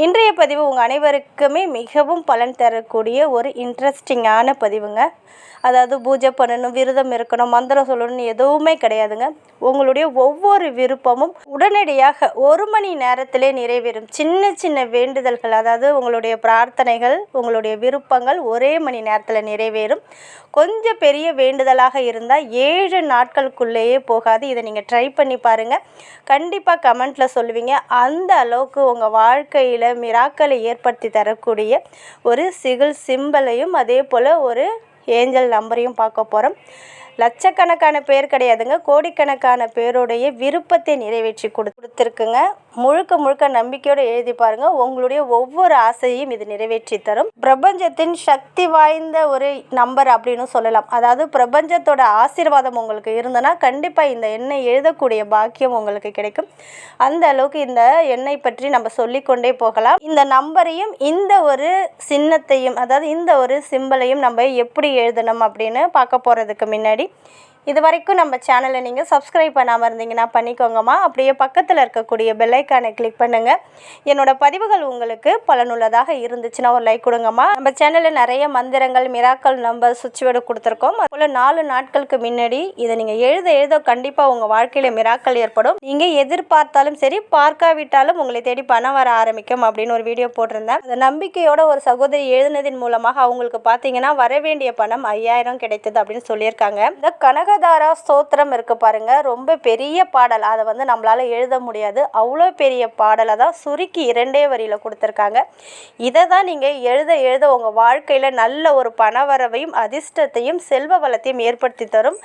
இன்றைய பதிவு உங்கள் அனைவருக்குமே மிகவும் பலன் தரக்கூடிய ஒரு இன்ட்ரெஸ்டிங்கான பதிவுங்க. அதாவது பூஜை பண்ணணும் விரதம் இருக்கணும் மந்திரம் சொல்லணும்னு எதுவுமே கிடையாதுங்க. உங்களுடைய ஒவ்வொரு விருப்பமும் உடனடியாக ஒரு மணி நேரத்திலே நிறைவேறும். சின்ன சின்ன வேண்டுதல்கள் அதாவது உங்களுடைய பிரார்த்தனைகள் உங்களுடைய விருப்பங்கள் ஒரே மணி நேரத்தில் நிறைவேறும். கொஞ்சம் பெரிய வேண்டுதலாக இருந்தால் ஏழு நாட்களுக்குள்ளேயே போகாது. இதை நீங்கள் ட்ரை பண்ணி பாருங்கள் கண்டிப்பாக கமெண்ட்டில் சொல்லுவீங்க. அந்த அளவுக்கு உங்கள் வாழ்க்கையில் மிராக்களை ஏற்படுத்தி தரக்கூடிய ஒரு சிகில் சிம்பலையும் அதே போல் ஒரு ஏஞ்சல் நம்பரையும் பார்க்க போகிறோம் லட்சக்கணக்கான பேர் கிடையாதுங்க. கோடிக்கணக்கான பேருடைய விருப்பத்தை நிறைவேற்றி கொடு கொடுத்துருக்குங்க. முழுக்க முழுக்க நம்பிக்கையோடு எழுதி பாருங்க. உங்களுடைய ஒவ்வொரு ஆசையும் இது நிறைவேற்றி தரும். பிரபஞ்சத்தின் சக்தி வாய்ந்த ஒரு நம்பர் அப்படின்னு சொல்லலாம். அதாவது பிரபஞ்சத்தோட ஆசீர்வாதம் உங்களுக்கு இருந்தனா கண்டிப்பாக இந்த எண்ணெய் எழுதக்கூடிய பாக்கியம் உங்களுக்கு கிடைக்கும். அந்த அளவுக்கு இந்த எண்ணெய் பற்றி நம்ம சொல்லிக்கொண்டே போகலாம். இந்த நம்பரையும் இந்த ஒரு சின்னத்தையும் அதாவது இந்த ஒரு சிம்பலையும் நம்ம எப்படி எழுதணும் அப்படின்னு பார்க்க போகிறதுக்கு முன்னாடி ಮಾಡಿ இது வரைக்கும் நம்ம சேனலை நீங்கள் சப்ஸ்கிரைப் பண்ணாமல் இருந்தீங்கன்னா பண்ணிக்கோங்கம்மா. அப்படியே பக்கத்தில் இருக்கக்கூடிய பெல்லைக்கானை கிளிக் பண்ணுங்கள் என்னோடய பதிவுகள் உங்களுக்கு பலனுள்ளதாக இருந்துச்சுன்னா ஒரு லைக் கொடுங்கம்மா. நம்ம சேனலில் நிறைய மந்திரங்கள் மிராக்கள் நம்பர் சுவிட்ச் வேர்டு கொடுத்துருக்கோம். அதுபோல் நாலு நாட்களுக்கு முன்னாடி இதை நீங்கள் எழுத எழுத கண்டிப்பாக உங்கள் வாழ்க்கையில் மிராக்கள் ஏற்படும். நீங்கள் எதிர்பார்த்தாலும் சரி பார்க்காவிட்டாலும் உங்களை தேடி பணம் வர ஆரம்பிக்கும் அப்படின்னு ஒரு வீடியோ போட்டிருந்தேன். அந்த நம்பிக்கையோட ஒரு சகோதரி எழுதினதின் மூலமாக அவங்களுக்கு பார்த்தீங்கன்னா வர வேண்டிய பணம் ஐயாயிரம் கிடைத்தது அப்படின்னு சொல்லியிருக்காங்க. இந்த கனக சூரதாரா ஸ்தோத்திரம் இருக்குது பாருங்க. ரொம்ப பெரிய பாடல். அதை வந்து நம்மளால் எழுத முடியாது. அவ்வளோ பெரிய பாடலை தான் சுருக்கி இரண்டே வரியில் கொடுத்துருக்காங்க. இதை தான் நீங்கள் எழுத எழுத உங்கள் வாழ்க்கையில் நல்ல ஒரு பணவரவையும் அதிர்ஷ்டத்தையும் செல்வ வளத்தையும் ஏற்படுத்தி தரும்.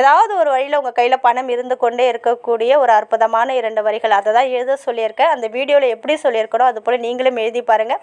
ஏதாவது ஒரு வழியில் உங்கள் கையில் பணம் இருந்து கொண்டே இருக்கக்கூடிய ஒரு அற்புதமான இரண்டு வரிகள் அதை தான் எழுத சொல்லியிருக்கேன். அந்த வீடியோவில் எப்படி சொல்லியிருக்கணும் அது போல் நீங்களும் எழுதி பாருங்கள்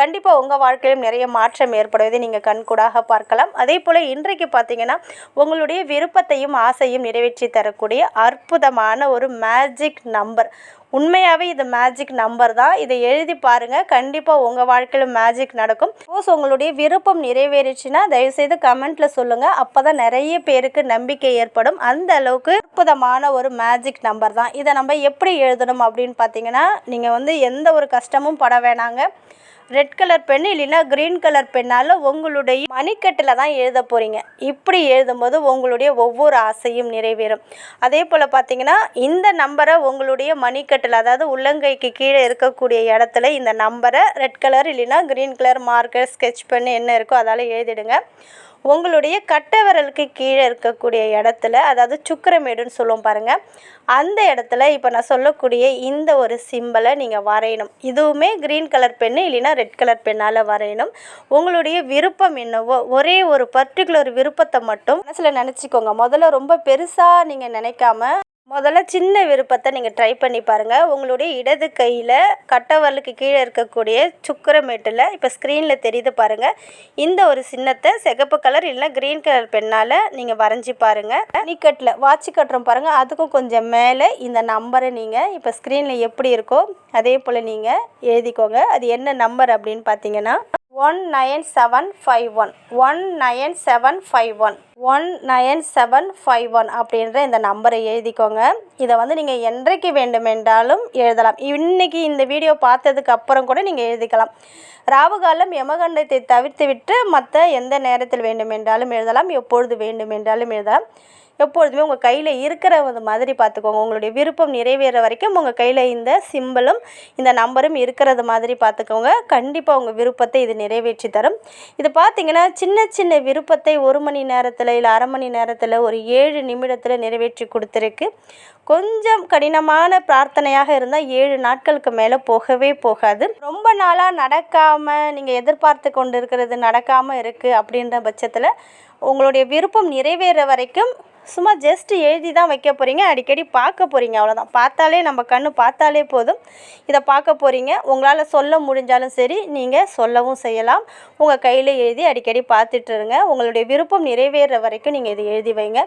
கண்டிப்பாக உங்கள் வாழ்க்கையிலும் நிறைய மாற்றம் ஏற்படுவதை நீங்கள் கண்கூடாக பார்க்கலாம். அதே போல் இன்றைக்கு பார்த்தீங்கன்னா உங்களுடைய விருப்பத்தையும் ஆசையும் நிறைவேற்றி தரக்கூடிய அற்புதமான ஒரு மேஜிக் நம்பர் உண்மையாகவே இது மேஜிக் நம்பர் தான். இதை எழுதி பாருங்கள் கண்டிப்பாக உங்கள் வாழ்க்கையில் மேஜிக் நடக்கும். சப்போஸ் உங்களுடைய விருப்பம் நிறைவேறிச்சுன்னா தயவுசெய்து கமெண்ட்டில் சொல்லுங்கள் அப்போ தான் நிறைய பேருக்கு நம்பிக்கை ஏற்படும். அந்த அளவுக்கு அற்புதமான ஒரு மேஜிக் நம்பர் தான். இதை நம்ம எப்படி எழுதணும் அப்படின்னு பார்த்தீங்கன்னா நீங்கள் வந்து எந்த ஒரு கஷ்டமும் பட வேணாங்க. ரெட் கலர் பென் இல்லைன்னா க்ரீன் கலர் பெண்ணால் உங்களுடைய மணிக்கட்டில் தான் எழுத போகிறீங்க இப்படி எழுதும்போது உங்களுடைய ஒவ்வொரு ஆசையும் நிறைவேறும். அதே போல் பார்த்தீங்கன்னா இந்த நம்பரை உங்களுடைய மணிக்கட்டில் அதாவது உள்ளங்கைக்கு கீழே இருக்கக்கூடிய இடத்துல இந்த நம்பரை ரெட் கலர் இல்லைன்னா green colour marker sketch pen என்ன இருக்கோ அதால் எழுதிடுங்க. உங்களுடைய கட்டவிரலுக்கு கீழே இருக்கக்கூடிய இடத்துல அதாவது சுக்கரமேடுன்னு சொல்லுவோம் பாருங்கள் அந்த இடத்துல இப்போ நான் சொல்லக்கூடிய இந்த ஒரு சிம்பிளை நீங்கள் வரையணும். இதுவுமே க்ரீன் கலர் பென்னு இல்லைன்னா ரெட் கலர் பெண்ணால் வரையணும். உங்களுடைய விருப்பம் என்னவோ ஒரே ஒரு பர்டிகுலர் விருப்பத்தை மட்டும் மனசில் நினச்சிக்கோங்க. முதல்ல ரொம்ப பெருசாக நீங்கள் நினைக்காம முதல்ல சின்ன விருப்பத்தை நீங்கள் ட்ரை பண்ணி பாருங்கள் உங்களுடைய இடது கையில் கட்டவரலுக்கு கீழே இருக்கக்கூடிய சுக்கரமேட்டில் இப்போ ஸ்க்ரீனில் தெரியுது பாருங்கள் இந்த ஒரு சின்னத்தை சிகப்பு கலர் இல்லை க்ரீன் கலர் பெண்ணால் நீங்கள் வரைஞ்சி பாருங்கள் நிக்கட்டில் வாட்ச் கட்டுறோம் பாருங்கள் அதுக்கும் கொஞ்சம் மேலே இந்த நம்பரை நீங்கள் இப்போ ஸ்க்ரீனில் எப்படி இருக்கோ அதே போல் நீங்கள் எழுதிக்கோங்க. அது என்ன நம்பர் அப்படின்னு பார்த்தீங்கன்னா one nine seven five one one nine seven five one one nine seven five one அப்படின்ற இந்த நம்பரை எழுதிக்கோங்க. இதை வந்து நீங்கள் என்றைக்கு வேண்டுமென்றாலும் எழுதலாம். இன்றைக்கி இந்த வீடியோ பார்த்ததுக்கு அப்புறம் கூட நீங்கள் எழுதிக்கலாம். ராவுகாலம் யமகண்டத்தை தவிர்த்து விட்டு மற்ற எந்த நேரத்தில் வேண்டுமென்றாலும் எழுதலாம். எப்பொழுது வேண்டுமென்றாலும் எழுதலாம். எப்பொழுதுமே உங்கள் கையில் இருக்கிற மாதிரி பார்த்துக்கோங்க. உங்களுடைய விருப்பம் நிறைவேற வரைக்கும் உங்கள் கையில் இந்த சிம்பிளும் இந்த நம்பரும் இருக்கிறது மாதிரி பார்த்துக்கோங்க. கண்டிப்பாக உங்கள் விருப்பத்தை இது நிறைவேற்றி தரும். இது பார்த்திங்கன்னா சின்ன சின்ன விருப்பத்தை ஒரு மணி நேரத்தில் இல்லை அரை மணி நேரத்தில் ஒரு ஏழு நிமிடத்தில் நிறைவேற்றி கொடுத்துருக்கு. கொஞ்சம் கடினமான பிரார்த்தனையாக இருந்தால் ஏழு நாட்களுக்கு மேலே போகவே போகாது. ரொம்ப நாளாக நடக்காமல் நீங்கள் எதிர்பார்த்து கொண்டு இருக்கிறது நடக்காமல் இருக்குது அப்படின்ற பட்சத்தில் உங்களுடைய விருப்பம் நிறைவேற வரைக்கும் சும்மா ஜஸ்ட் எழுதி தான் வைக்க போகிறீங்க அடிக்கடி பார்க்க போகிறீங்க அவ்வளோதான் பார்த்தாலே நம்ம கண் பார்த்தாலே போதும். இதை பார்க்க போகிறீங்க உங்களால் சொல்ல முடிஞ்சாலும் சரி நீங்கள் சொல்லவும் செய்யலாம். உங்கள் கையில் எழுதி அடிக்கடி பார்த்துட்டுருங்க உங்களுடைய விருப்பம் நிறைவேற வரைக்கும் நீங்கள் இதை எழுதி வைங்க.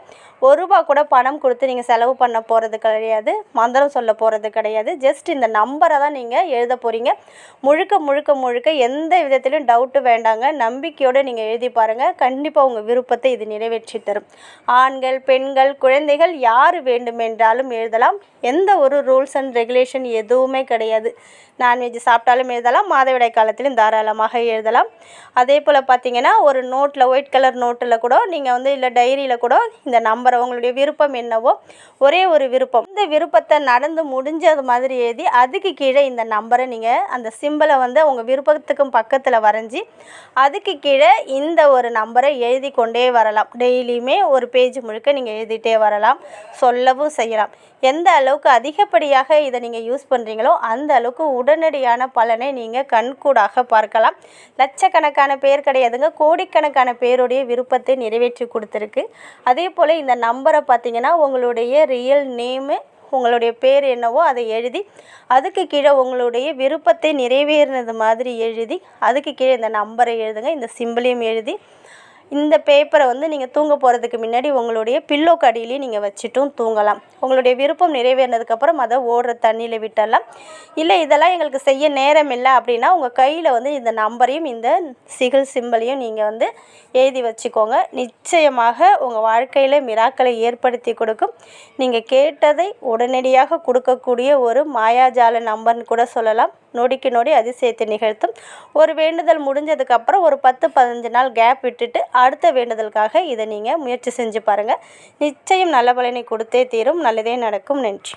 ஒரு ரூபா கூட பணம் கொடுத்து நீங்கள் செலவு பண்ண போகிறது கிடையாது. மந்திரம் சொல்ல போகிறது கிடையாது. ஜஸ்ட் இந்த நம்பரை தான் நீங்கள் எழுத போகிறீங்க முழுக்க முழுக்க முழுக்க எந்த விதத்திலும் டவுட்டு வேண்டாங்க. நம்பிக்கையோடு நீங்கள் எழுதி பாருங்கள் கண்டிப்பாக உங்கள் விருப்பத்தை இது நிறைவேற்றி தரும். ஆண்கள் பெண்கள் குழந்தைகள் யார் வேண்டுமென்றாலும் எழுதலாம். எந்த ஒரு ரூல்ஸ் அண்ட் ரெகுலேஷன் எதுவுமே கிடையாது. நான்வெஜ் சாப்பிட்டாலும் எழுதலாம் மாதவிடாய் காலத்திலும் தாராளமாக எழுதலாம். அதே போல் பார்த்தீங்கன்னா ஒரு நோட்டில் ஒயிட் கலர் நோட்டில் கூட நீங்கள் வந்து இல்லை டைரியில் கூட இந்த நம்பரை உங்களுடைய விருப்பம் என்னவோ ஒரே ஒரு விருப்பம். இந்த விருப்பத்தை நடந்து முடிஞ்சது மாதிரி எழுதி அதுக்கு கீழே இந்த நம்பரை நீங்கள் அந்த சிம்பிளை வந்து உங்கள் விருப்பத்துக்கும் பக்கத்தில் வரைஞ்சி அதுக்கு கீழே இந்த ஒரு நம்பரை எழுதி கொண்டே வரலாம். டெய்லியுமே ஒரு பேஜ் முழுக்க நீங்கள் எழுதிட்டே வரலாம். சொல்லவும் செய்யலாம். எந்த அளவுக்கு அதிகப்படியாக இதை நீங்கள் யூஸ் பண்ணுறீங்களோ அந்த அளவுக்கு உடனடியான பலனை நீங்கள் கண்கூடாக பார்க்கலாம். லட்சக்கணக்கான பேர் கிடையாதுங்க. கோடிக்கணக்கான பேருடைய விருப்பத்தை நிறைவேற்றி கொடுத்துருக்கு. அதே போல் இந்த நம்பரை பார்த்தீங்கன்னா உங்களுடைய ரியல் நேமு உங்களுடைய பேர் என்னவோ அதை எழுதி அதுக்கு கீழே உங்களுடைய விருப்பத்தை நிறைவேறினது மாதிரி எழுதி அதுக்கு கீழே இந்த நம்பரை எழுதுங்க. இந்த சிம்பிளையும் எழுதி இந்த பேப்பரை வந்து நீங்கள் தூங்க போகிறதுக்கு முன்னாடி உங்களுடைய பில்லோ கடியிலையும் நீங்கள் வச்சுட்டும் தூங்கலாம். உங்களுடைய விருப்பம் நிறைவேறினதுக்கப்புறம் அதை ஓடுற தண்ணியில் விட்டுடலாம். இல்லை இதெல்லாம் எங்களுக்கு செய்ய நேரம் இல்லை அப்படின்னா உங்கள் கையில் வந்து இந்த நம்பரையும் இந்த சிகில் சிம்பிளையும் நீங்கள் வந்து எழுதி வச்சுக்கோங்க. நிச்சயமாக உங்கள் வாழ்க்கையில் மிராக்களை ஏற்படுத்தி கொடுக்கும். நீங்கள் கேட்டதை உடனடியாக கொடுக்கக்கூடிய ஒரு மாயாஜால நம்பர்னு கூட சொல்லலாம். நொடிக்கு நொடி அதிசயத்தை நிகழ்த்தும். ஒரு வேண்டுதல் முடிஞ்சதுக்கப்புறம் ஒரு பத்து பதினஞ்சு நாள் கேப் விட்டுட்டு அடுத்த வேண்டுதலுக்காக இதை நீங்கள் முயற்சி செஞ்சு பாருங்கள் நிச்சயம் நல்ல பலனை கொடுத்தே தீரும். நல்லதே நடக்கும். நன்றி.